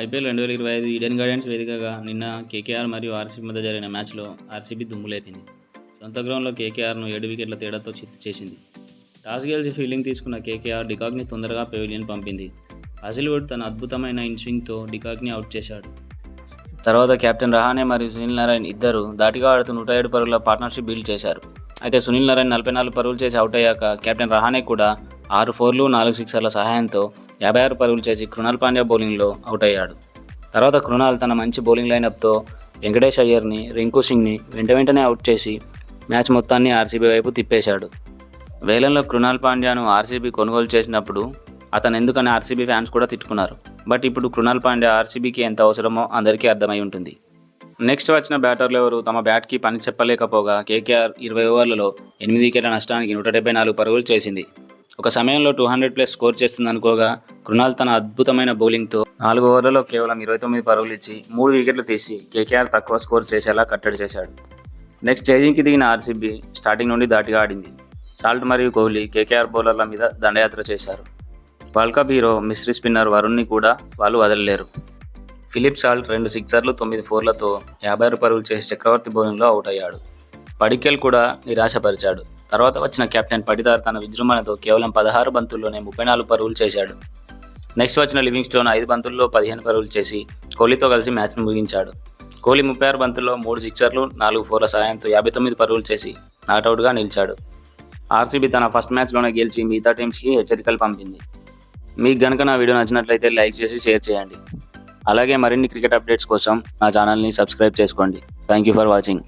IPL రెండు వేల ఇరవై ఐదు ఈడెన్ గార్డెన్స్ వేదికగా నిన్న కేకేఆర్ మరియు ఆర్సీబీ మధ్య జరిగిన మ్యాచ్లో ఆర్సీబీ దుమ్ములేపింది సొంత గ్రౌండ్లో కేకేఆర్ను ఏడు వికెట్ల తేడాతో చిత్తు చేసింది. టాస్ గెలిచి ఫీల్డింగ్ తీసుకున్న కేకేఆర్ డికాక్ని తొందరగా పెవిలియన్ పంపింది. హాసిల్వుడ్ తన అద్భుతమైన ఇన్స్వింగ్తో డికాక్ని అవుట్ చేశాడు. తర్వాత కెప్టెన్ రహానే మరియు సునీల్ నారాయణ్ ఇద్దరు దాటిగా ఆడుతూ నూట ఏడు పరుగుల పార్ట్నర్షిప్ బిల్డ్ చేశారు. అయితే సునీల్ నారాయణ్ నలభై నాలుగు పరుగులు చేసి అవుట్ అయ్యాక కెప్టెన్ రహానే కూడా ఆరు ఫోర్లు నాలుగు సిక్సర్ల సహాయంతో యాభై ఆరు పరుగులు చేసి కృణాల్ పాండ్యా బౌలింగ్లో అవుట్ అయ్యాడు తర్వాత కృణాల్ తన మంచి బౌలింగ్ లైనప్తో వెంకటేష్ అయ్యర్ని రింకు సింగ్ని వెంట వెంటనే అవుట్ చేసి మ్యాచ్ మొత్తాన్ని ఆర్సీబీ వైపు తిప్పేశాడు. వేలంలో కృణాల్ పాండ్యాను ఆర్సీబీ కొనుగోలు చేసినప్పుడు అతను ఎందుకని ఆర్సీబీ ఫ్యాన్స్ కూడా తిట్టుకున్నారు. బట్ ఇప్పుడు కృణాల్ పాండ్యా ఆర్సీబీకి ఎంత అవసరమో అందరికీ అర్థమై ఉంటుంది. నెక్స్ట్ వచ్చిన బ్యాటర్లు ఎవరు? తమ బ్యాట్కి పని చెప్పలేకపోగా కేకేఆర్ ఇరవై ఓవర్లలో ఎనిమిది వికెట్ల నష్టానికి నూట డెబ్బై నాలుగు పరుగులు చేసింది. ఒక సమయంలో టూ హండ్రెడ్ ప్లస్ స్కోర్ చేస్తుందనుకోగా కృణాల్ తన అద్భుతమైన బౌలింగ్తో నాలుగు ఓవర్లలో కేవలం ఇరవై తొమ్మిది పరుగులు ఇచ్చి మూడు వికెట్లు తీసి కేకేఆర్ తక్కువ స్కోర్ చేసేలా కట్టడి చేశాడు. నెక్స్ట్ చేజింగ్కి దిగిన ఆర్సీబీ స్టార్టింగ్ నుండి దాటిగా ఆడింది. సాల్ట్ మరియు కోహ్లీ కేకేఆర్ బౌలర్ల మీద దండయాత్ర చేశారు. World cup hero mystery spinner వరుణ్ని కూడా వాళ్ళు వదలలేరు. ఫిలిప్ సాల్ట్ రెండు సిక్సర్లు తొమ్మిది ఫోర్లతో యాభై ఆరు పరుగులు చేసి చక్రవర్తి బౌలింగ్లో అవుట్ అయ్యాడు. పడికెల్ కూడా నిరాశపరిచాడు. తర్వాత వచ్చిన కెప్టెన్ పడిదార్ తన విజృంభణతో కేవలం పదహారు బంతుల్లోనే ముప్పై నాలుగు పరుగులు చేశాడు. నెక్స్ట్ వచ్చిన లివింగ్ స్టోన్ ఐదు బంతుల్లో పదిహేను పరుగులు చేసి కోహ్లీతో కలిసి మ్యాచ్ను ముగించాడు. కోహ్లీ ముప్పై ఆరు బంతుల్లో మూడు సిక్సర్లు నాలుగు ఫోర్ల సాయంతో యాభై తొమ్మిది పరుగులు చేసి నాటౌట్గా నిలిచాడు. ఆర్సీబీ తన ఫస్ట్ మ్యాచ్లోనే గెలిచి మిగతా టీమ్స్కి హెచ్చరికలు పంపింది. మీకు గనుక నా వీడియో నచ్చినట్లయితే లైక్ చేసి షేర్ చేయండి. అలాగే మరిన్ని క్రికెట్ అప్డేట్స్ కోసం నా ఛానల్ని సబ్స్క్రైబ్ చేసుకోండి. Thank you for watching.